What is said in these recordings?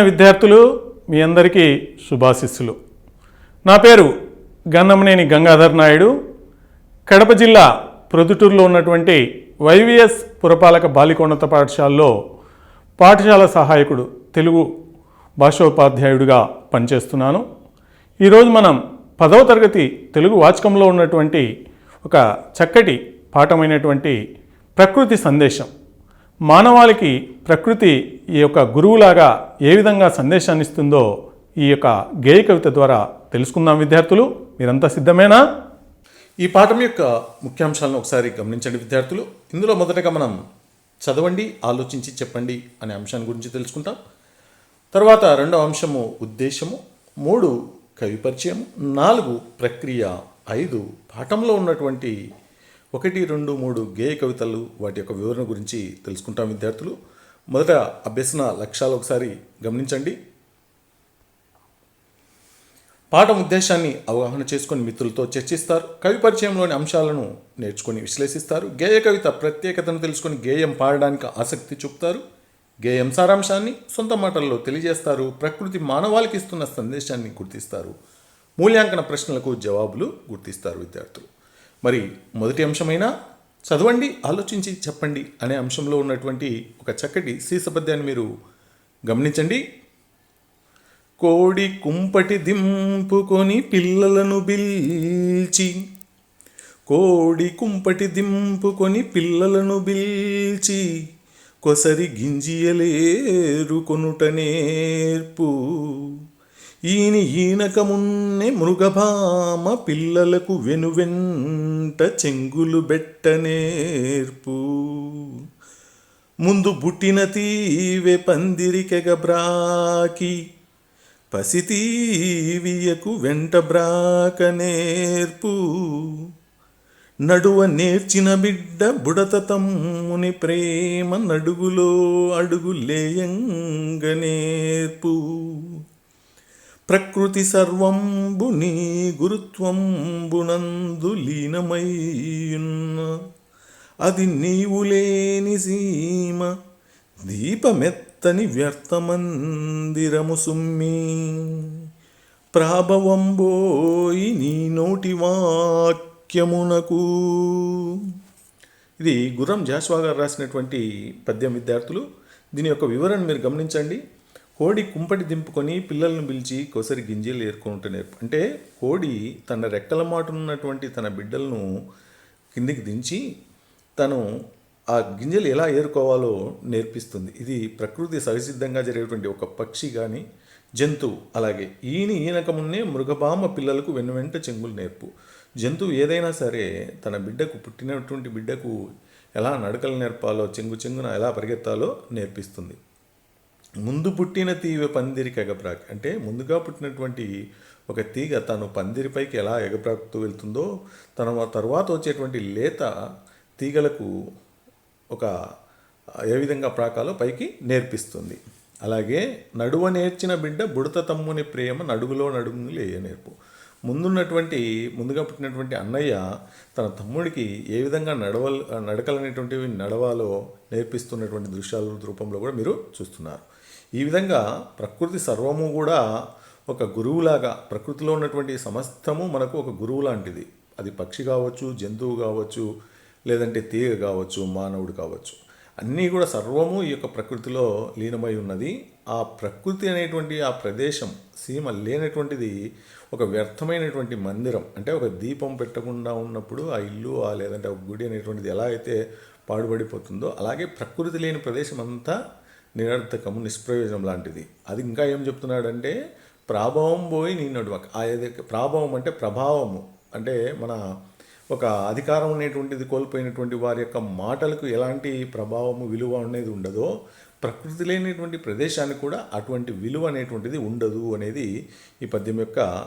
విద్యార్థులు మీ అందరికీ శుభాశిస్సులు. నా పేరు గన్నమనేని గంగాధర్ నాయుడు. కడప జిల్లా ప్రొద్దుటూరులో ఉన్నటువంటి వైవిఎస్ పురపాలక బాలికోన్నత పాఠశాలలో పాఠశాల సహాయకుడు తెలుగు భాషోపాధ్యాయుడిగా పనిచేస్తున్నాను. ఈరోజు మనం పదవ తరగతి తెలుగు వాచకంలో ఉన్నటువంటి ఒక చక్కటి పాఠమైనటువంటి ప్రకృతి సందేశం మానవాళికి ప్రకృతి ఈ యొక్క గురువులాగా ఏ విధంగా సందేశాన్ని ఇస్తుందో ఈ యొక్క గేయ కవిత ద్వారా తెలుసుకుందాం విద్యార్థులు. మీరంతా సిద్ధమేనా? ఈ పాఠం యొక్క ముఖ్యాంశాలను ఒకసారి గమనించండి విద్యార్థులు. ఇందులో మొదటగా మనం చదవండి ఆలోచించి చెప్పండి అనే అంశాన్ని గురించి తెలుసుకుంటాం. తర్వాత రెండవ అంశము ఉద్దేశము మూడు కవి పరిచయం నాలుగు ప్రక్రియ ఐదు పాఠంలో ఉన్నటువంటి ఒకటి రెండు మూడు గేయ కవితలు వాటి యొక్క వివరణ గురించి తెలుసుకుంటాం విద్యార్థులు. మొదట అభ్యసన లక్ష్యాలు ఒకసారి గమనించండి. పాఠం ఉద్దేశాన్ని అవగాహన చేసుకొని మిత్రులతో చర్చిస్తారు. కవి పరిచయంలోని అంశాలను నేర్చుకొని విశ్లేషిస్తారు. గేయ కవిత ప్రత్యేకతను తెలుసుకొని గేయం పాడడానికి ఆసక్తి చూపుతారు. గేయం సారాంశాన్ని సొంత మాటల్లో తెలియజేస్తారు. ప్రకృతి మానవాళికి ఇస్తున్న సందేశాన్ని గుర్తిస్తారు. మూల్యాంకన ప్రశ్నలకు జవాబులు గుర్తిస్తారు విద్యార్థులు. మరి మొదటి అంశమైన చదవండి ఆలోచించి చెప్పండి అనే అంశంలో ఉన్నటువంటి ఒక చక్కటి శీసపద్యాన్ని మీరు గమనించండి. కోడి కుంపటి దింపుకొని పిల్లలను బిల్చి కోడి కుంపటి దింపుకొని పిల్లలను బిల్చి కొసరి గింజియలేరు కొనుట నేర్పు. ఈని ఈనకమున్నే మృగభామ పిల్లలకు వెనువెన్ వెంట చెంగులు బెట్ట నేర్పు. ముందు బుట్టిన పందిరికెగ పందిరికెగబ్రాకి పసితీవియకు వెంట బ్రాక నేర్పు. నడువ నేర్చిన బిడ్డ బుడత తమ్ముని ప్రేమ నడుగులో అడుగులేయంగ నేర్పు. ప్రకృతి సర్వంబు నీ గురుత్వంబునందు లీనమయ్యున్న అది నీవు లేని సీమ దీపమెత్తని వ్యర్థమందిరము సుమ్మి. ప్రాభవంబోయి నీ నోటి వాక్యమునకు. ఇది గుర్రం జాస్వా గారు రాసినటువంటి పద్యం విద్యార్థులు. దీని యొక్క వివరణ మీరు గమనించండి. కోడి కుంపటి దింపుకొని పిల్లలను పిలిచి కొసరి గింజలు ఏరుకుంటూ నేర్పు అంటే కోడి తన రెక్కల మాటనున్నటువంటి తన బిడ్డలను కిందికి దించి తను ఆ గింజలు ఎలా ఏరుకోవాలో నేర్పిస్తుంది. ఇది ప్రకృతి సహసిద్ధంగా జరిగేటువంటి ఒక పక్షి కానీ జంతువు అలాగే ఈని ఈనకమున్నే మృగభామ పిల్లలకు వెన్నువెంట చెంగులు నేర్పు. జంతువు ఏదైనా సరే తన బిడ్డకు పుట్టినటువంటి బిడ్డకు ఎలా నడకలు నేర్పాలో చెంగు చెంగున ఎలా పరిగెత్తాలో నేర్పిస్తుంది. ముందు పుట్టిన తీగ పందిరికి ఎగబ్రాక్ అంటే ముందుగా పుట్టినటువంటి ఒక తీగ తను పందిరిపైకి ఎలా ఎగబ్రాకుతూ వెళ్తుందో తన తర్వాత వచ్చేటువంటి లేత తీగలకు ఒక ఏ విధంగా ప్రాకాలో పైకి నేర్పిస్తుంది. అలాగే నడువ నేర్చిన బిడ్డ బుడత తమ్ముని ప్రేమ నడుగులో నడుగులే నేర్పు. ముందున్నటువంటి ముందుగా పుట్టినటువంటి అన్నయ్య తన తమ్ముడికి ఏ విధంగా నడవల్ నడకలనేటువంటివి నడవాలో నేర్పిస్తున్నటువంటి దృశ్యాల రూపంలో కూడా మీరు చూస్తున్నారు. ఈ విధంగా ప్రకృతి సర్వము కూడా ఒక గురువులాగా ప్రకృతిలో ఉన్నటువంటి సమస్తము మనకు ఒక గురువు లాంటిది. అది పక్షి కావచ్చు జంతువు కావచ్చు లేదంటే తీగ కావచ్చు మానవుడు కావచ్చు. అన్నీ కూడా సర్వము ఈ యొక్క ప్రకృతిలో లీనమై ఉన్నది. ఆ ప్రకృతి అనేటువంటి ఆ ప్రదేశం సీమ లేనటువంటిది ఒక వ్యర్థమైనటువంటి మందిరం. అంటే ఒక దీపం పెట్టకుండా ఉన్నప్పుడు ఆ ఇల్లు ఆ లేదంటే ఒక గుడి అనేటువంటిది ఎలా అయితే పాడుపడిపోతుందో అలాగే ప్రకృతి లేని ప్రదేశం అంతా నిరర్థకము నిష్ప్రయోజనం లాంటిది. అది ఇంకా ఏం చెప్తున్నాడంటే ప్రాభవం పోయి నీ నడువక ఆ అంటే ప్రభావము. అంటే మన ఒక అధికారం అనేటువంటిది కోల్పోయినటువంటి వారి యొక్క మాటలకు ఎలాంటి ప్రభావము విలువ అనేది ఉండదో ప్రకృతి లేనిటువంటి ప్రదేశానికి కూడా అటువంటి విలువ అనేటువంటిది ఉండదు అనేది ఈ పద్యం యొక్క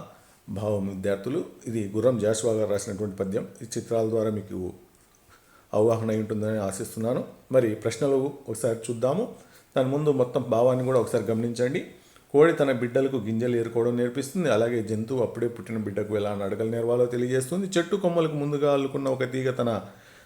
భావం. విద్యార్థులు ఇది గుర్రం జాస్వా గారు రాసినటువంటి పద్యం. ఈ చిత్రాల ద్వారా మీకు అవగాహన అయి ఉంటుందని ఆశిస్తున్నాను. మరి ప్రశ్నలు ఒకసారి చూద్దాము. దాని ముందు మొత్తం భావాన్ని కూడా ఒకసారి గమనించండి. కోడి తన బిడ్డలకు గింజలు ఏరుకోవడం నేర్పిస్తుంది. అలాగే జంతువు అప్పుడే పుట్టిన బిడ్డకు ఎలా నడకలు నేర్వాలో తెలియజేస్తుంది. చెట్టు కొమ్మలకు ముందుగా అల్లుకున్న ఒక తీగ తన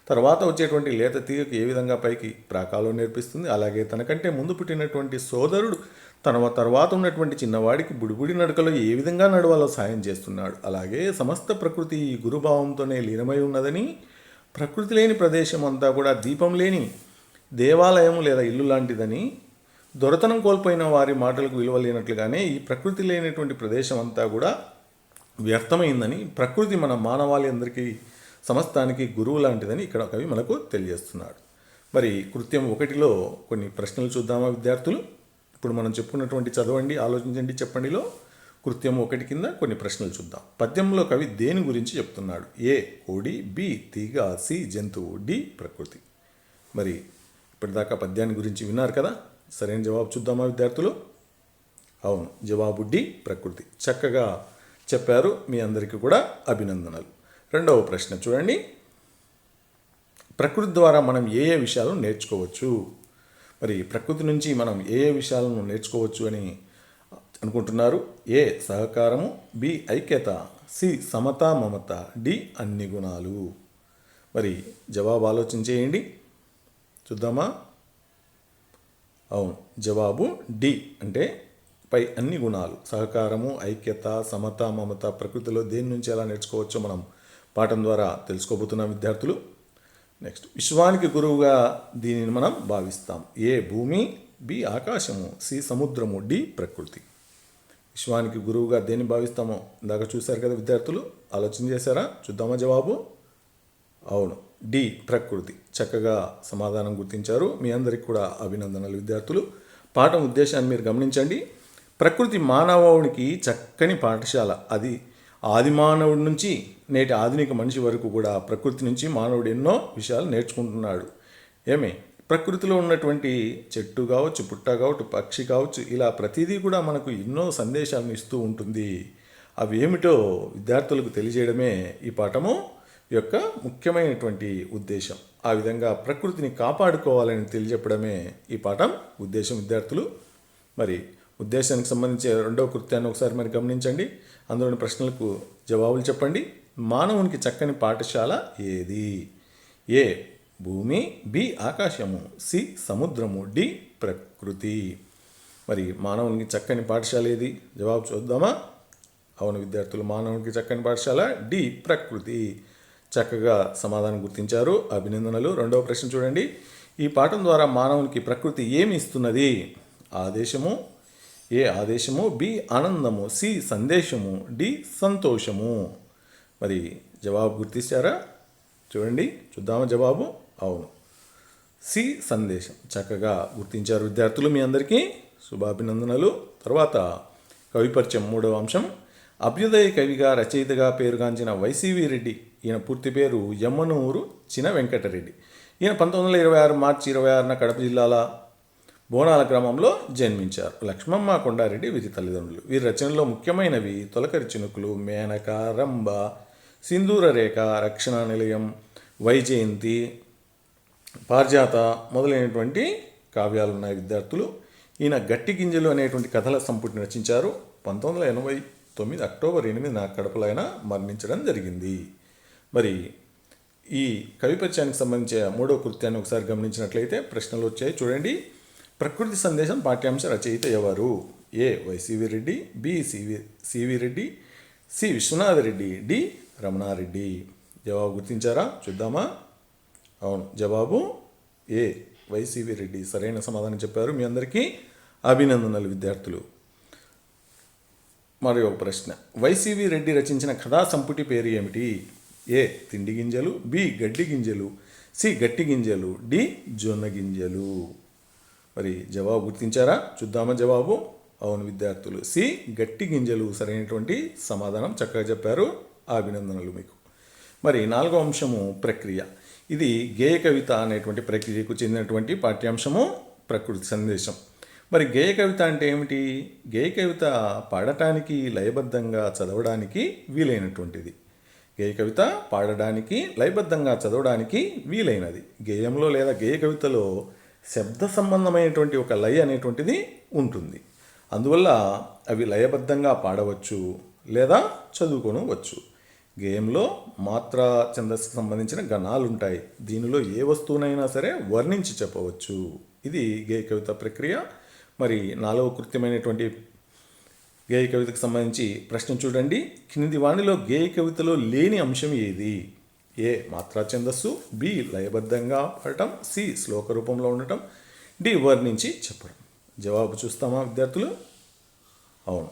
తర్వాత వచ్చేటువంటి లేత తీగకు ఏ విధంగా పైకి ప్రాకాలో నేర్పిస్తుంది? అలాగే తనకంటే ముందు పుట్టినటువంటి సోదరుడు తన తర్వాత ఉన్నటువంటి చిన్నవాడికి బుడిబుడి నడకలో ఏ విధంగా నడవాలో సాయం చేస్తున్నాడు? అలాగే సమస్త ప్రకృతి ఈ గురుభావంతోనే లీనమై ఉన్నదని ప్రకృతి లేని ప్రదేశం అంతా కూడా దీపం లేని దేవాలయం లేదా ఇల్లు లాంటిదని దొరతనం కోల్పోయిన వారి మాటలకు విలువ లేనట్లుగానే ఈ ప్రకృతి లేనటువంటి ప్రదేశం అంతా కూడా వ్యర్థమైందని ప్రకృతి మన మానవాళి అందరికీ సమస్తానికి గురువు లాంటిదని ఇక్కడ కవి మనకు తెలియజేస్తున్నాడు. మరి కృత్యం ఒకటిలో కొన్ని ప్రశ్నలు చూద్దామా విద్యార్థులు? ఇప్పుడు మనం చెప్పుకున్నటువంటి చదవండి ఆలోచించండి చెప్పండిలో కృత్యం ఒకటి కింద కొన్ని ప్రశ్నలు చూద్దాం. పద్యంలో కవి దేని గురించి చెప్తున్నాడు? ఏ కోడి బి తీగ సి జంతువు డి ప్రకృతి. మరి ఇప్పటిదాకా పద్యాన్ని గురించి విన్నారు కదా? సరైన జవాబు చూద్దామా విద్యార్థులు? అవును జవాబు డి ప్రకృతి. చక్కగా చెప్పారు మీ అందరికీ కూడా అభినందనలు. రెండవ ప్రశ్న చూడండి. ప్రకృతి ద్వారా మనం ఏ ఏ విషయాలను నేర్చుకోవచ్చు? మరి ప్రకృతి నుంచి మనం ఏ ఏ విషయాలను నేర్చుకోవచ్చు అని అనుకుంటున్నారు? ఏ సహకారము బి ఐక్యత సి సమత మమత డి అన్ని గుణాలు. మరి జవాబు ఆలోచన చేయండి. చూద్దామా అవును. జవాబు డి. అంటే పై అన్ని గుణాలు. సహకారము ఐక్యత సమత మమత ప్రకృతిలో దేని నుంచి ఎలా నేర్చుకోవచ్చో మనం పాఠం ద్వారా తెలుసుకోబోతున్నాం విద్యార్థులు. నెక్స్ట్. విశ్వానికి గురువుగా దీనిని మనం భావిస్తాం. ఏ భూమి బి ఆకాశము సి సముద్రము డి ప్రకృతి. విశ్వానికి గురువుగా దేన్ని భావిస్తామో ఇందాక చూశారు కదా విద్యార్థులు? ఆలోచన చేశారా? చూద్దామా జవాబు? అవును. డి ప్రకృతి. చక్కగా సమాధానం గుర్తించారు. మీ అందరికి కూడా అభినందనలు విద్యార్థులు. పాఠం ఉద్దేశాన్ని మీరు గమనించండి. ప్రకృతి మానవునికి చక్కని పాఠశాల. అది ఆది మానవుడి నుంచి నేటి ఆధునిక మనిషి వరకు కూడా ప్రకృతి నుంచి మానవుడు ఎన్నో విషయాలు నేర్చుకుంటున్నాడు. ఏమి? ప్రకృతిలో ఉన్నటువంటి చెట్టు కావచ్చు పుట్ట కావచ్చు పక్షి కావచ్చు ఇలా ప్రతిదీ కూడా మనకు ఎన్నో సందేశాలను ఇస్తూ ఉంటుంది. అవి ఏమిటో విద్యార్థులకు తెలియజేయడమే ఈ పాఠము. యొక్క ముఖ్యమైనటువంటి ఉద్దేశం. ఆ విధంగా ప్రకృతిని కాపాడుకోవాలని తెలియజెప్పడమే ఈ పాఠం. ఉద్దేశం విద్యార్థులు. మరి ఉద్దేశానికి సంబంధించి రెండవ కృత్యాన్ని ఒకసారి మరి గమనించండి. అందులోని ప్రశ్నలకు జవాబులు చెప్పండి. మానవునికి చక్కని పాఠశాల ఏది? ఏ. భూమి. బి. ఆకాశము. సి. సముద్రము. డి. ప్రకృతి. మరి మానవునికి చక్కని పాఠశాల ఏది? జవాబు చూద్దామా? అవును విద్యార్థులు మానవునికి చక్కని పాఠశాల డి. ప్రకృతి. చక్కగా సమాధానం గుర్తించారు. అభినందనలు. రెండవ ప్రశ్న చూడండి. ఈ పాఠం ద్వారా మానవునికి ప్రకృతి ఏమి ఇస్తున్నది? ఆదేశము ఏ ఆదేశము? బి ఆనందము సి సందేశము డి సంతోషము. మరి జవాబు గుర్తిస్తారా చూడండి. చూద్దామా జవాబు? అవును. సి సందేశం. చక్కగా గుర్తించారు విద్యార్థులు మీ అందరికీ. శుభాభినందనలు. తర్వాత కవిపరిచయం మూడవ అంశం. అభ్యుదయ కవిగా రచయితగా పేరుగాంచిన వైసీవి రెడ్డి ఈయన పూర్తి పేరు యమ్మనూరు చిన వెంకటరెడ్డి. ఈయన పంతొమ్మిది వందల ఇరవై ఆరు మార్చి ఇరవై ఆరున కడప జిల్లాల బోనాల గ్రామంలో జన్మించారు. లక్ష్మమ్మ కొండారెడ్డి వీరి తల్లిదండ్రులు. వీరి రచనలో ముఖ్యమైనవి తొలకరి చినుకులు మేనక రంభ సింధూర రేఖ రక్షణ నిలయం వైజయంతి పారిజాత మొదలైనటువంటి కావ్యాలు ఉన్నాయి విద్యార్థులు. ఈయన గట్టి గింజలు అనేటువంటి కథల సంపుటిని రచించారు. పంతొమ్మిది వందల ఎనభై తొమ్మిది అక్టోబర్ ఎనిమిదిన కడపలో ఆయన మరణించడం జరిగింది. మరి ఈ కవిపత్యానికి సంబంధించిన మూడో కృత్యాన్ని ఒకసారి గమనించినట్లయితే ప్రశ్నలు వచ్చాయి. చూడండి. ప్రకృతి సందేశం పాఠ్యాంశ రచయిత ఎవరు? A. YCV Reddy B. CV CV Reddy C. Viswanatha Reddy D. Ramana Reddy. జవాబు గుర్తించారా? చూద్దామా? అవును. జవాబు ఏ. వైసివి రెడ్డి. సరైన సమాధానం చెప్పారు మీ అందరికీ. అభినందనలు విద్యార్థులు. మరి ఒక ప్రశ్న. వైసివి రెడ్డి రచించిన కథా సంపుటి పేరు ఏమిటి? ఏ తిండి గింజలు బి గడ్డి గింజలు సి గట్టి గింజలు డి జొన్న గింజలు. మరి జవాబు గుర్తించారా? చూద్దామా జవాబు? అవును విద్యార్థులు. సి గట్టి గింజలు సరైనటువంటి సమాధానం చక్కగా చెప్పారు. అభినందనలు మీకు. మరి నాలుగో అంశము ప్రక్రియ. ఇది గేయ కవిత అనేటువంటి ప్రక్రియకు చెందినటువంటి పాఠ్యాంశము ప్రకృతి సందేశం. మరి గేయ కవిత అంటే ఏమిటి? గేయ కవిత పాడటానికి లయబద్ధంగా చదవడానికి వీలైనటువంటిది. గేయ కవిత పాడడానికి లయబద్ధంగా చదవడానికి వీలైనది. గేయంలో లేదా గేయ కవితలో శబ్ద సంబంధమైనటువంటి ఒక లయ అనేటువంటిది ఉంటుంది. అందువల్ల అవి లయబద్ధంగా పాడవచ్చు లేదా చదువుకొనవచ్చు. గేయంలో మాత్ర ఛందస్సుకు సంబంధించిన గణాలు ఉంటాయి దీనిలో ఏ వస్తువునైనా సరే వర్ణించి చెప్పవచ్చు. ఇది గేయ కవిత ప్రక్రియ. మరి నాలుగవ కృత్యమైనటువంటి గేయ కవితకు సంబంధించి ప్రశ్న చూడండి. కింది వాణిలో గేయ కవితలో లేని అంశం ఏది? ఏ. మాత్రా ఛందస్సు బి. లయబద్ధంగా పడటం సి. శ్లోక రూపంలో ఉండటం డి. వర్ణించి చెప్పడం. జవాబు చూస్తామా విద్యార్థులు? అవును.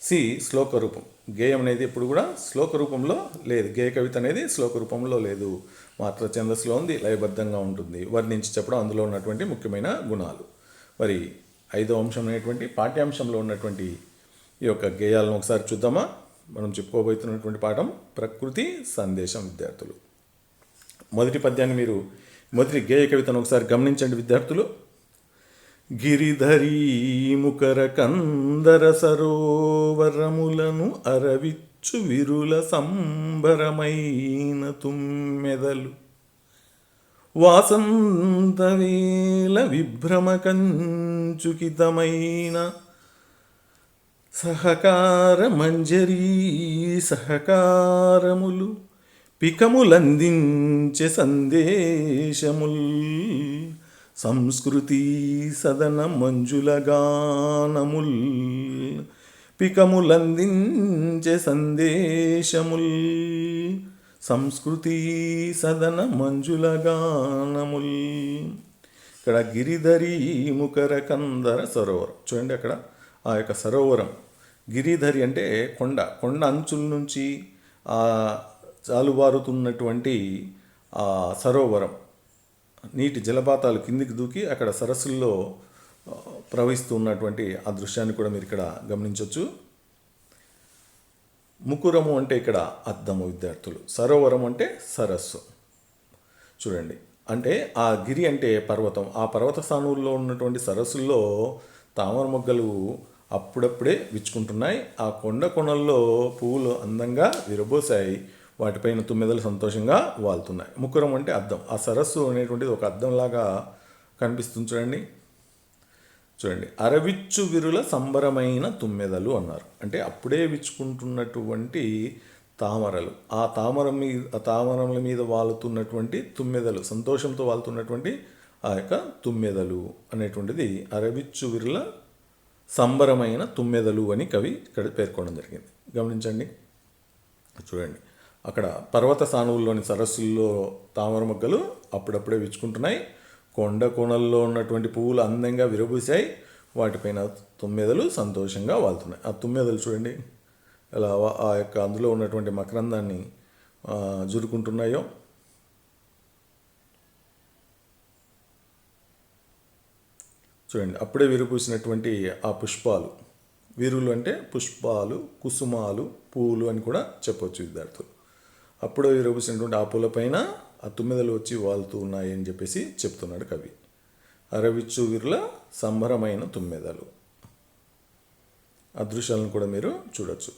సి. శ్లోక రూపం. గేయం అనేది ఎప్పుడు కూడా శ్లోక రూపంలో లేదు. గేయ కవిత అనేది శ్లోక రూపంలో లేదు. మాత్ర ఛందస్సులో ఉంది లయబద్ధంగా ఉంటుంది. వర్ణించి చెప్పడం అందులో ఉన్నటువంటి ముఖ్యమైన గుణాలు. మరి ఐదో అంశం అనేటువంటి పాఠ్యాంశంలో ఉన్నటువంటి ఈ యొక్క గేయాలను ఒకసారి చూద్దామా? మనం చెప్పుకోబోతున్నటువంటి పాఠం ప్రకృతి సందేశం విద్యార్థులు. మొదటి పద్యాన్ని మీరు మొదటి గేయ కవితను ఒకసారి గమనించండి విద్యార్థులు. గిరిధరీ ముఖర కందర సరోవరములను అరవిచ్చు విరుల సంబరమైన తుమ్మెదలు. వాసంతవేల విభ్రమ కంచుకితమైన సహకార మంజరీ సహకారములు పికములందించే సందేశముల్. సంస్కృతి సదన మంజులగానముల్ పికములందించే సందేశముల్. సంస్కృతి సదన మంజులగానముల్ ఇక్కడ గిరిధరి ముకర కందర సరోవరం. చూడండి అక్కడ ఆ యొక్క సరోవరం. గిరిధరి అంటే కొండ. కొండ అంచుల నుంచి ఆ ఆ సరోవరం. నీటి జలపాతాలు కిందికి దూకి అక్కడ సరస్సుల్లో ప్రవహిస్తున్నటువంటి ప్రవహిస్తూ ఉన్నటువంటి ఆ దృశ్యాన్ని కూడా మీరు ఇక్కడ గమనించవచ్చు ముకురము అంటే ఇక్కడ అద్దము విద్యార్థులు. సరోవరం అంటే సరస్సు. చూడండి. అంటే ఆ గిరి అంటే పర్వతం. ఆ పర్వత స్థానంలో ఉన్నటువంటి సరస్సుల్లో తామర మొగ్గలు అప్పుడప్పుడే విచ్చుకుంటున్నాయి. ఆ కొండ కొనల్లో పువ్వులు అందంగా విరబోసాయి. వాటిపైన తుమ్మెదలు సంతోషంగా వాళ్తున్నాయి. ముకురం అంటే అద్దం. ఆ సరస్సు అనేటువంటిది ఒక అద్దంలాగా కనిపిస్తుంది చూడండి. చూడండి. అరవిచ్చు విరుల సంబరమైన తుమ్మెదలు అన్నారు. అంటే అప్పుడే విచ్చుకుంటున్నటువంటి తామరలు. ఆ తామర మీద ఆ తామరల మీద వాలుతున్నటువంటి తుమ్మెదలు సంతోషంతో వాలుతున్నటువంటి ఆ యొక్క తుమ్మెదలు అనేటువంటిది అరవిచ్చు విరుల సంబరమైన తుమ్మెదలు అని కవి ఇక్కడ పేర్కొనడం జరిగింది. గమనించండి. చూడండి. అక్కడ పర్వత సానువుల్లోని సరస్సుల్లో తామర మొగ్గలు అప్పుడప్పుడే విచ్చుకుంటున్నాయి. కొండ కోణల్లో ఉన్నటువంటి పువ్వులు అందంగా విరబూసాయి. వాటిపైన తుమ్మెదలు సంతోషంగా వాళ్తున్నాయి. ఆ తుమ్మెదలు చూడండి. ఎలా ఆ యొక్క అందులో ఉన్నటువంటి మకరందాన్ని జురుకుంటున్నాయో చూడండి అప్పుడే విరుపూసినటువంటి ఆ పుష్పాలు. వీరులు అంటే పుష్పాలు కుసుమాలు పూలు అని కూడా చెప్పవచ్చు విద్యార్థులు. అప్పుడే విరుపూసినటువంటి ఆ పూలపైన ఆ తుమ్మెదలు వచ్చి వాలుతూ ఉన్నాయి అని చెప్పేసి చెప్తున్నాడు కవి. అరవిచ్చు వీరుల సంబరమైన తుమ్మెదలు. ఆ దృశ్యాలను కూడా మీరు చూడొచ్చు.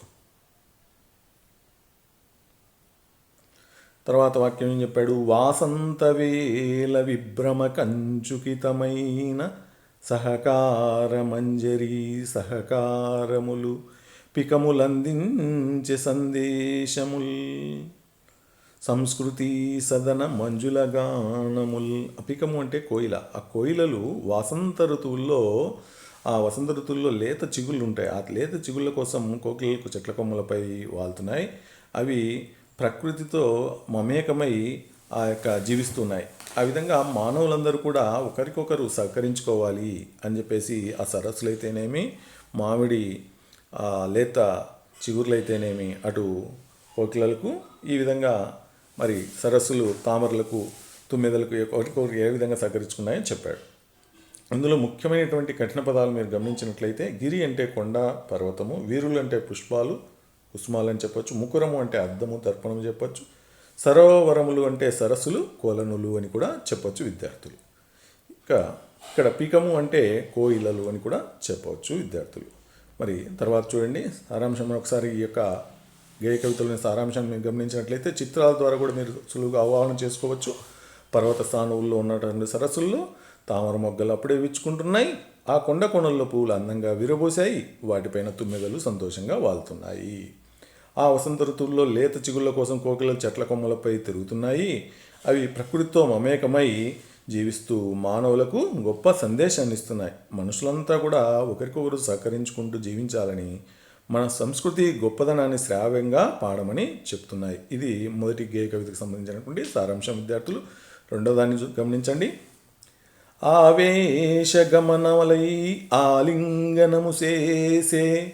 తర్వాత వాక్యం ఏం చెప్పాడు? వాసంత వేల విభ్రమ కంచుకితమైన సహకారమంజరీ సహకారములు పికములందించే సందేశముల్. సంస్కృతి సదన మంజుల గానముల్. అపికము అంటే కోయిల. ఆ కోయిలలు వసంత ఋతువుల్లో ఆ వసంత ఋతువుల్లో లేత చిగుళ్ళు ఉంటాయి ఆ లేత చిగుళ్ళ కోసం కోకిలకు చెట్ల కొమ్మలపై వాళ్తున్నాయి. అవి ప్రకృతితో మమేకమై ఆ యొక్క జీవిస్తున్నాయి. ఆ విధంగా మానవులందరూ కూడా ఒకరికొకరు సహకరించుకోవాలి అని చెప్పేసి ఆ సరస్సులైతేనేమి మామిడి లేత చిగురులైతేనేమి అటు కోకిలలకు ఈ విధంగా మరి సరస్సులు తామరలకు తుమ్మెదలకు ఒకరికొకరు ఏ విధంగా సహకరించుకున్నాయని చెప్పాడు. అందులో ముఖ్యమైనటువంటి కఠిన పదాలు మీరు గమనించినట్లయితే గిరి అంటే కొండ పర్వతము వీరులు అంటే పుష్పాలు కుసుమాలు అని చెప్పొచ్చు ముకురము అంటే అద్దము దర్పణము చెప్పొచ్చు సరోవరములు అంటే సరస్సులు కోలనులు అని కూడా చెప్పవచ్చు విద్యార్థులు. ఇక ఇక్కడ పీకము అంటే కోయిలలు అని కూడా చెప్పవచ్చు విద్యార్థులు. మరి తర్వాత చూడండి సారాంశం ఒకసారి ఈ యొక్క గేయ కవితలోని సారాంశాన్ని గమనించినట్లయితే చిత్రాల ద్వారా కూడా మీరు సులువుగా అవగాహన చేసుకోవచ్చు. పర్వత స్థానంలో ఉన్నటువంటి సరస్సుల్లో తామర మొగ్గలు అప్పుడే విచ్చుకుంటున్నాయి ఆ కొండ కొనల్లో పువ్వులు అందంగా విరబోసాయి. వాటిపైన తుమ్మెదలు సంతోషంగా వాలుతున్నాయి ఆ వసంత ఋతువుల్లో లేత చిగుళ్ళ కోసం కోకిలలు చెట్ల కొమ్మలపై తిరుగుతున్నాయి. అవి ప్రకృతితో మమేకమై జీవిస్తూ మానవులకు గొప్ప సందేశాన్ని ఇస్తున్నాయి. మనుషులంతా కూడా ఒకరికొకరు సహకరించుకుంటూ జీవించాలని మన సంస్కృతి గొప్పదనాన్ని శ్రావ్యంగా పాడమని చెప్తున్నాయి. ఇది మొదటి గేయ కవితకు సంబంధించినటువంటి సారాంశం. విద్యార్థులు రెండో దాన్ని చూ- గమనించండి. ఆవేశగమనమలై ఆలింగనము చేసే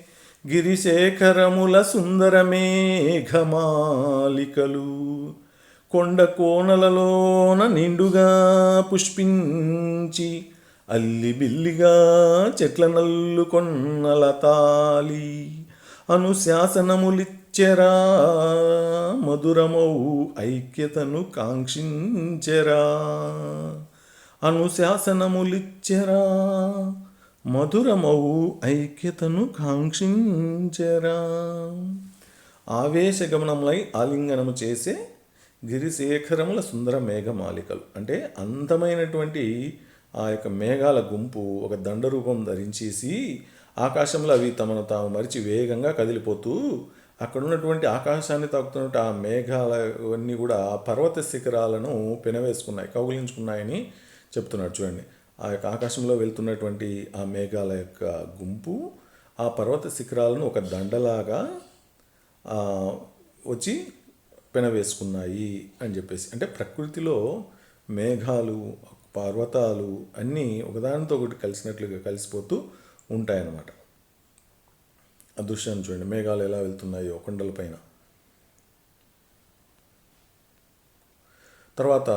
గిరిశేఖరముల సుందరమేఘమాలికలు. కొండ కోనలలోన నిండుగా పుష్పించి అల్లిబిల్లిగా చెట్ల నల్లు కొన్నల తాలి. అనుశాసనములిచ్చెరా మధురమౌ ఐక్యతను కాంక్షించెరా. అనుశాసనములిచ్చెరా మధురమవు ఐక్యతను కాంక్షించరా. ఆవేశగమనములై ఆలింగనము చేసే గిరిశేఖరముల సుందర మేఘమాలికలు. అంటే అందమైనటువంటి ఆ యొక్క మేఘాల గుంపు ఒక దండ రూపం ధరించేసి ఆకాశంలో అవి తమను తాము మరిచి వేగంగా కదిలిపోతూ అక్కడ ఉన్నటువంటి ఆకాశాన్ని తాకుతున్నట్టు ఆ మేఘాలన్నీ కూడా పర్వత శిఖరాలను పెనవేసుకున్నాయి కౌగిలించుకున్నాయని చెప్తున్నాడు చూడండి. ఆ యొక్క ఆకాశంలో వెళ్తున్నటువంటి ఆ మేఘాల యొక్క గుంపు ఆ పర్వత శిఖరాలను ఒక దండలాగా వచ్చి పెనవేసుకున్నాయి అని చెప్పేసి. అంటే ప్రకృతిలో మేఘాలు పర్వతాలు అన్నీ ఒకదానితో ఒకటి కలిసినట్లుగా కలిసిపోతూ ఉంటాయన్నమాట. ఆ దృశ్యాన్ని చూడండి. మేఘాలు ఎలా వెళ్తున్నాయో కొండలపైన తర్వాత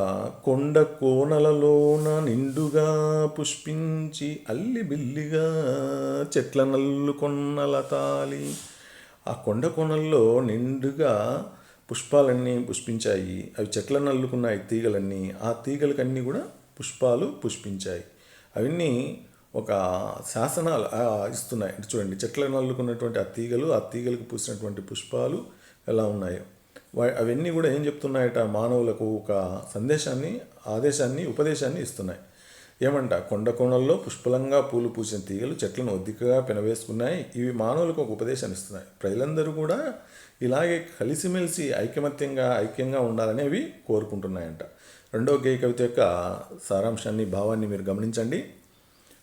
కొండ కోనలలోన నిండుగా పుష్పించి అల్లి బిల్లిగా చెట్ల నల్లు కొన్నల తాలి. ఆ కొండ కోనల్లో నిండుగా పుష్పాలన్నీ పుష్పించాయి. అవి చెట్ల నల్లుకున్నాయి తీగలన్నీ ఆ తీగలకన్నీ కూడా పుష్పాలు పుష్పించాయి. అవన్నీ ఒక శాసనాలు ఇస్తున్నాయి. చూడండి చెట్ల నల్లుకున్నటువంటి ఆ తీగలు ఆ తీగలకు పూసినటువంటి పుష్పాలు ఎలా ఉన్నాయో. అవన్నీ కూడా ఏం చెప్తున్నాయట? మానవులకు ఒక సందేశాన్ని ఆదేశాన్ని ఉపదేశాన్ని ఇస్తున్నాయి. ఏమంట? కొండ కోణల్లో పుష్పలంగా పూలు పూసిన తీగలు చెట్లను ఒద్దికగా పెనవేసుకున్నాయి. ఇవి మానవులకు ఒక ఉపదేశాన్ని ఇస్తున్నాయి. ప్రజలందరూ కూడా ఇలాగే కలిసిమెలిసి ఐకమత్యంగా ఐక్యంగా ఉండాలని అవి కోరుకుంటున్నాయంట. రెండో గేయ కవిత యొక్క సారాంశాన్ని భావాన్ని మీరు గమనించండి.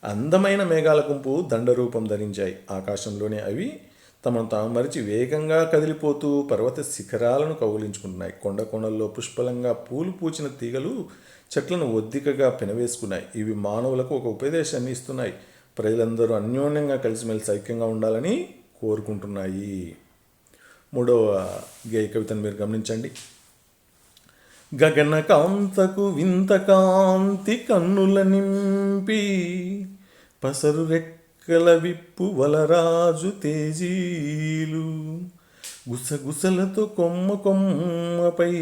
అందమైన మేఘాల గుంపు దండ రూపం ధరించాయి. ఆకాశంలోనే అవి తమను తాము మరిచి వేగంగా కదిలిపోతూ పర్వత శిఖరాలను కౌగిలించుకుంటున్నాయి. కొండ కొండల్లో పుష్పలంగా పూలు పూచిన తీగలు చెట్లను ఒద్దికగా పెనవేసుకున్నాయి. ఇవి మానవులకు ఒక ఉపదేశాన్ని ఇస్తున్నాయి. ప్రజలందరూ అన్యోన్యంగా కలిసిమెలిసి ఐక్యంగా ఉండాలని కోరుకుంటున్నాయి. మూడవ గేయ కవితను మీరు గమనించండి. గగన కాంతకు వింత కాంతి కన్నుల నింపి పసరు రెట్ కలవిప్పు వలరాజు తేజీలు గుసగుసలతో కొమ్మ కొమ్మపై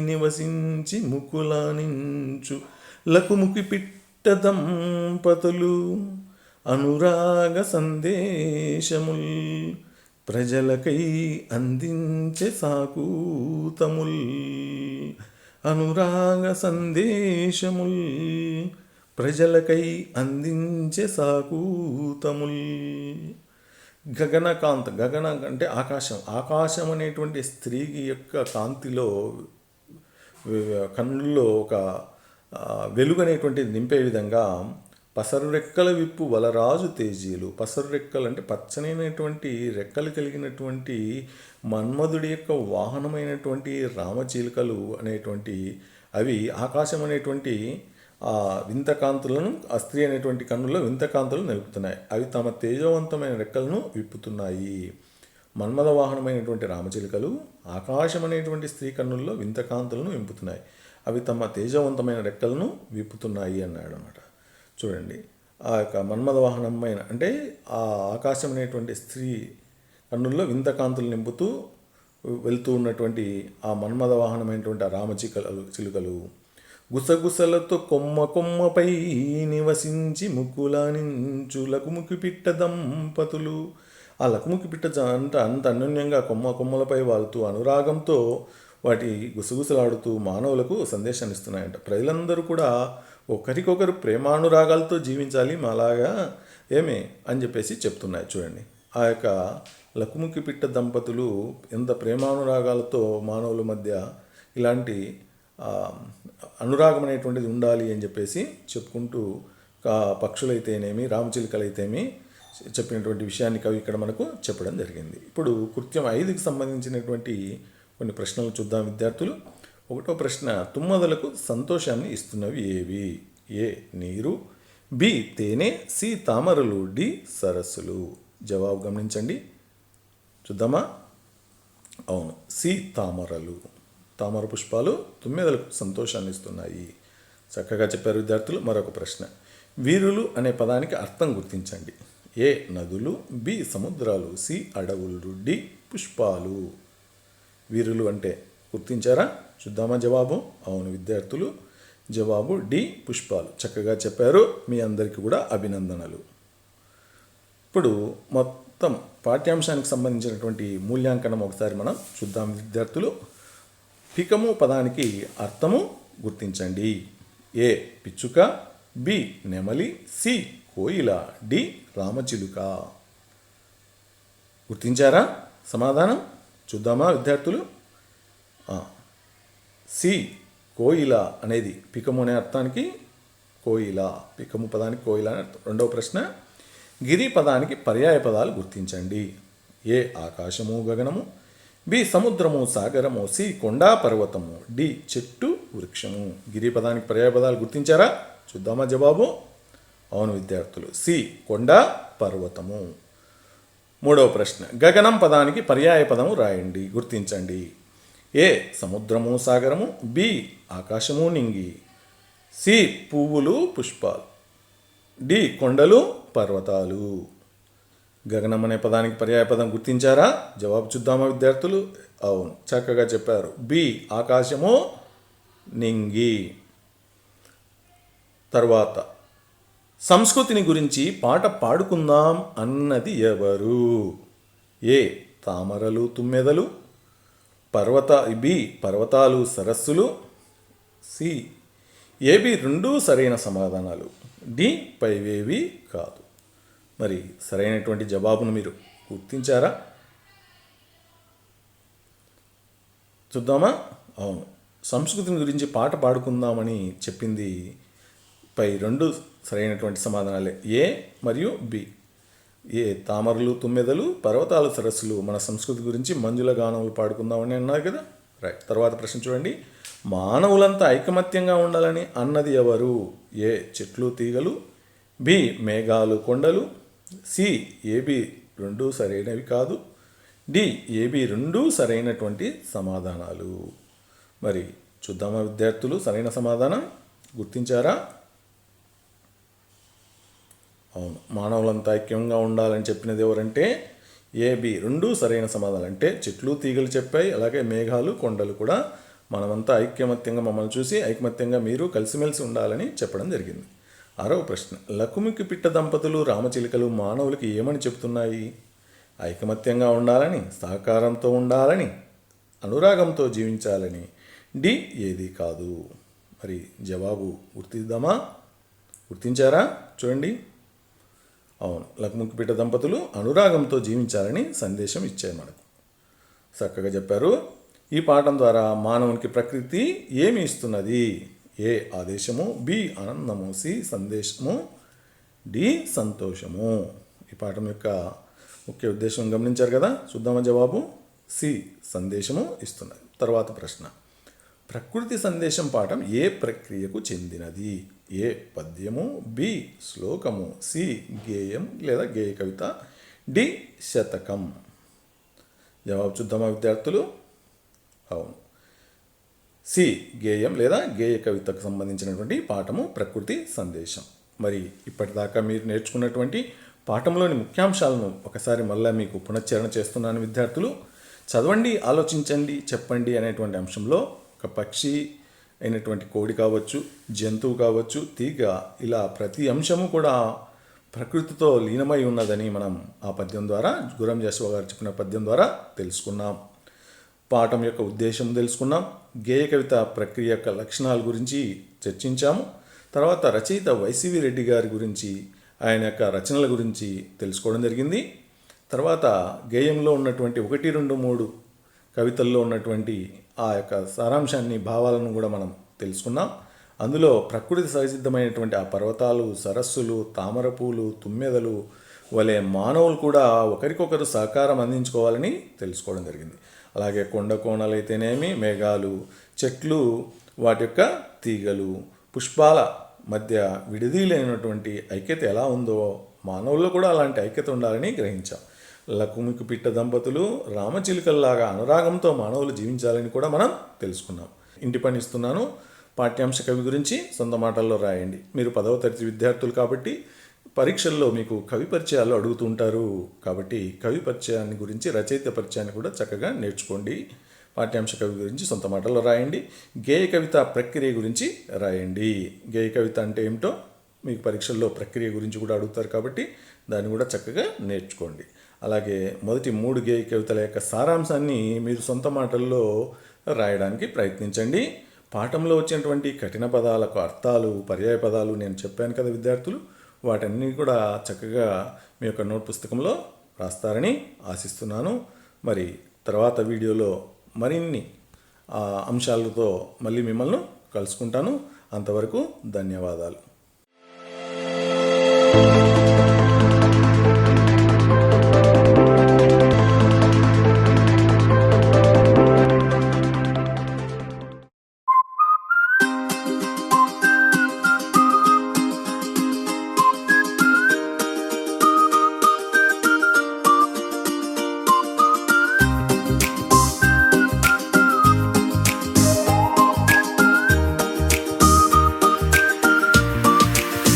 నివసించి ముకులానించు లకుముకి పిట్ట దంపతులు అనురాగ సందేశముల్ ప్రజలకై అందించే సాకూతముల్ అనురాగ సందేశముల్ ప్రజలకై అందించే సాకూతముల్ గగనకాంత గగన అంటే ఆకాశం. ఆకాశం అనేటువంటి స్త్రీ యొక్క కాంతిలో కన్నుల్లో ఒక వెలుగు అనేటువంటిది నింపే విధంగా పసరు రెక్కల విప్పు వలరాజు తేజీలు. పసరు రెక్కలు అంటే పచ్చనైనటువంటి రెక్కలు కలిగినటువంటి మన్మధుడి యొక్క వాహనమైనటువంటి రామచిలుకలు అనేటువంటి అవి ఆకాశం అనేటువంటి ఆ వింతకాంతులను ఆ స్త్రీ అనేటువంటి కన్నుల్లో వింతకాంతులు నిలుపుతున్నాయి. అవి తమ తేజవంతమైన రెక్కలను విప్పుతున్నాయి. మన్మద వాహనమైనటువంటి రామచిలుకలు ఆకాశం అనేటువంటి స్త్రీ కన్నుల్లో వింతకాంతులను వింపుతున్నాయి. అవి తమ తేజవంతమైన రెక్కలను విప్పుతున్నాయి అన్నాడు అనమాట చూడండి ఆ యొక్క మన్మద వాహనమైన అంటే ఆ ఆకాశం అనేటువంటి స్త్రీ కన్నుల్లో వింతకాంతులు నింపుతూ వెళ్తూ ఉన్నటువంటి ఆ మన్మద వాహనమైనటువంటి ఆ రామచికలు చిలుకలు గుసగుసలతో కొమ్మ కొమ్మపై నివసించి ముగ్గులానించు లకుముకి పిట్ట దంపతులు. ఆ లకుముకి పిట్ట అంత అంత అన్యోన్యంగా కొమ్మ కొమ్మలపై వాలుతూ అనురాగంతో వాటి గుసగుసలాడుతూ మానవులకు సందేశాన్ని ఇస్తున్నాయంట. ప్రజలందరూ కూడా ఒకరికొకరు ప్రేమానురాగాలతో జీవించాలి మాలాగా ఏమే అని చెప్పేసి చెప్తున్నాయి. చూడండి. ఆ యొక్క లకుముకి పిట్ట దంపతులు ఎంత ప్రేమానురాగాలతో మానవుల మధ్య ఇలాంటి అనురాగం అనేటువంటిది ఉండాలి అని చెప్పేసి చెప్పుకుంటూ కా- పక్షులైతేనేమి రామచిలుకలైతేమి చెప్పినటువంటి విషయాన్ని కవి ఇక్కడ మనకు చెప్పడం జరిగింది. ఇప్పుడు కృత్యం ఐదుకి సంబంధించినటువంటి కొన్ని ప్రశ్నలు చూద్దాం విద్యార్థులు. ఒకటో ప్రశ్న తుమ్మదలకు సంతోషాన్ని ఇస్తున్నవి ఏవి? ఏ నీరు బి తేనె సి తామరలు డి సరస్సులు. జవాబు గమనించండి. చూద్దామా? అవును సి తామరలు. తామర పుష్పాలు తుమ్మెదలకు సంతోషాన్ని ఇస్తున్నాయి. చక్కగా చెప్పారు విద్యార్థులు. మరొక ప్రశ్న. వీరులు అనే పదానికి అర్థం గుర్తించండి. ఏ నదులు బి సముద్రాలు సి అడవులు డి పుష్పాలు. వీరులు అంటే గుర్తించారా? చూద్దామా జవాబు. అవును విద్యార్థులు. జవాబు డి పుష్పాలు. చక్కగా చెప్పారు. మీ అందరికీ కూడా అభినందనలు. ఇప్పుడు మొత్తం పాఠ్యాంశానికి సంబంధించినటువంటి మూల్యాంకనం ఒకసారి మనం చూద్దాం విద్యార్థులు. పికము పదానికి అర్థము గుర్తించండి. ఏ పిచ్చుక బి నెమలి సి కోయిల డి రామచిలుక. గుర్తించారా? సమాధానం చూద్దామా విద్యార్థులు? సి కోయిల అనేది పికము అనే అర్థానికి కోయిల పికము పదానికి కోయిల అని రెండవ ప్రశ్న గిరి పదానికి పర్యాయ పదాలు గుర్తించండి. ఏ ఆకాశము గగనము బి సముద్రము సాగరము సి కొండ పర్వతము డి చెట్టు వృక్షము. గిరి పదానికి గుర్తించారా? చూద్దామా జవాబు. అవును విద్యార్థులు సి కొండ పర్వతము. మూడవ ప్రశ్న గగనం పదానికి పర్యాయ పదము రాయండి గుర్తించండి. ఏ సముద్రము సాగరము బి ఆకాశము నింగి. సి పువ్వులు పుష్పాలు. డి కొండలు పర్వతాలు. గగనం అనే పదానికి పర్యాయపదం గుర్తించారా? జవాబు చూద్దామా విద్యార్థులు? అవును. చక్కగా చెప్పారు. బి ఆకాశము నింగి. తర్వాత సంస్కృతిని గురించి పాట పాడుకుందాం అన్నది ఎవరు? ఏ తామరలు తుమ్మెదలు. పర్వత బి పర్వతాలు సరస్సులు. సి ఏబి రెండూ సరైన సమాధానాలు. డి పైవేవి కాదు. మరి సరైనటువంటి జవాబును మీరు గుర్తించారా? చూద్దామా? అవును. సంస్కృతిని గురించి పాట పాడుకుందామని చెప్పింది పై రెండు సరైనటువంటి సమాధానాలే. ఏ మరియు బి. ఏ తామరలు తుమ్మెదలు పర్వతాలు సరస్సులు మన సంస్కృతి గురించి మంజుల గానములు పాడుకుందామని అన్నారు కదా? రైట్. తర్వాత ప్రశ్న చూడండి. మానవులంతా ఐకమత్యంగా ఉండాలని అన్నది ఎవరు? ఏ. చెట్లు తీగలు. బి. మేఘాలు కొండలు. సి ఏబి రెండు సరైనవి కాదు. డి ఏబి రెండు సరైనటువంటి సమాధానాలు. మరి చూద్దామా విద్యార్థులు సరైన సమాధానం? గుర్తించారా? అవును. మానవులంతా ఐక్యంగా ఉండాలని చెప్పినది ఎవరంటే ఏబి రెండు సరైన సమాధానం అంటే చెట్లు తీగలు చెప్పాయి అలాగే మేఘాలు కొండలు కూడా మనమంతా ఐక్యమత్యంగా మమ్మల్ని చూసి ఐకమత్యంగా మీరు కలిసిమెలిసి ఉండాలని చెప్పడం జరిగింది. ఆరవ ప్రశ్న. లకుమికి పిట్ట దంపతులు రామచిలుకలు మానవులకి ఏమని చెప్తున్నాయి ఐకమత్యంగా ఉండాలని సహకారంతో ఉండాలని అనురాగంతో జీవించాలని డి ఏది కాదు. మరి జవాబు గుర్తిద్దామా? గుర్తించారా? చూడండి. అవును లక్ముక్కిపీట దంపతులు అనురాగంతో జీవించాలని సందేశం ఇచ్చాయి మనకు. చక్కగా చెప్పారు. ఈ పాఠం ద్వారా మానవునికి ప్రకృతి ఏమి ఇస్తున్నది? ఏ ఆదేశము? బి ఆనందము. సి సందేశము. డి సంతోషము. ఈ పాఠం యొక్క ముఖ్య ఉద్దేశం గమనించారు కదా? చూద్దామా జవాబు? సి సందేశము ఇస్తున్నది. తర్వాత ప్రశ్న. ప్రకృతి సందేశం పాఠం ఏ ప్రక్రియకు చెందినది? ఏ పద్యము? బి శ్లోకము. సి గేయం లేదా గేయ కవిత. డి శతకం. జవాబు చూద్దామా విద్యార్థులు? అవును. సి గేయం లేదా గేయ కవితకు సంబంధించినటువంటి పాఠము ప్రకృతి సందేశం. మరి ఇప్పటిదాకా మీరు నేర్చుకున్నటువంటి పాఠంలోని ముఖ్యాంశాలను ఒకసారి మళ్ళీ మీకు పునశ్చరణ చేస్తున్నాను విద్యార్థులు. చదవండి ఆలోచించండి చెప్పండి అనేటువంటి అంశంలో ఒక పక్షి అయినటువంటి కోడి కావచ్చు జంతువు కావచ్చు తీగ ఇలా ప్రతి అంశము కూడా ప్రకృతితో లీనమై ఉన్నదని మనం ఆ పద్యం ద్వారా గురం జస్వ గారు చెప్పిన పద్యం ద్వారా తెలుసుకున్నాం. పాఠం యొక్క ఉద్దేశం తెలుసుకున్నాం. గేయ కవిత ప్రక్రియ యొక్క లక్షణాల గురించి చర్చించాము. తర్వాత రచయిత వైసివి రెడ్డి గారి గురించి ఆయన యొక్క రచనల గురించి తెలుసుకోవడం జరిగింది. తర్వాత గేయంలో ఉన్నటువంటి ఒకటి రెండు మూడు కవితల్లో ఉన్నటువంటి ఆ యొక్క సారాంశాన్ని భావాలను కూడా మనం తెలుసుకున్నాం. అందులో ప్రకృతి సహసిద్ధమైనటువంటి ఆ పర్వతాలు సరస్సులు తామర పూలు తుమ్మెదలు వలె మానవులు కూడా ఒకరికొకరు సహకారం అందించుకోవాలని తెలుసుకోవడం జరిగింది. అలాగే కొండ కోణలైతేనేమి మేఘాలు చెట్లు వాటి యొక్క తీగలు పుష్పాల మధ్య విడదీలైనటువంటి ఐక్యత ఎలా ఉందో మానవుల్లో కూడా అలాంటి ఐక్యత ఉండాలని గ్రహించాం. లకుమికి పిట్ట దంపతులు రామచిలుకల్లాగా అనురాగంతో మానవులు జీవించాలని కూడా మనం తెలుసుకున్నాం. ఇంటి పని ఇస్తున్నాను. పాఠ్యాంశ కవి గురించి సొంత మాటల్లో రాయండి. మీరు పదవ తరగతి విద్యార్థులు కాబట్టి పరీక్షల్లో మీకు కవి పరిచయాలు అడుగుతుంటారు కాబట్టి కవి పరిచయాన్ని గురించి రచయిత పరిచయాన్ని కూడా చక్కగా నేర్చుకోండి. పాఠ్యాంశ కవి గురించి సొంత మాటల్లో రాయండి. గేయ కవిత ప్రక్రియ గురించి రాయండి. గేయ కవిత అంటే ఏమిటో మీకు పరీక్షల్లో ప్రక్రియ గురించి కూడా అడుగుతారు కాబట్టి దాన్ని కూడా చక్కగా నేర్చుకోండి. అలాగే మొదటి మూడు గేయ కవితల యొక్క సారాంశాన్ని మీరు సొంత మాటల్లో రాయడానికి ప్రయత్నించండి. పాఠంలో వచ్చినటువంటి కఠిన పదాలకు అర్థాలు పర్యాయ పదాలు నేను చెప్పాను కదా విద్యార్థులు. వాటన్నీ కూడా చక్కగా మీ యొక్క నోట్ పుస్తకంలో రాస్తారని ఆశిస్తున్నాను. మరి తర్వాత వీడియోలో మరిన్ని ఆ, అంశాలతో మళ్ళీ మిమ్మల్ని కలుసుకుంటాను. అంతవరకు ధన్యవాదాలు.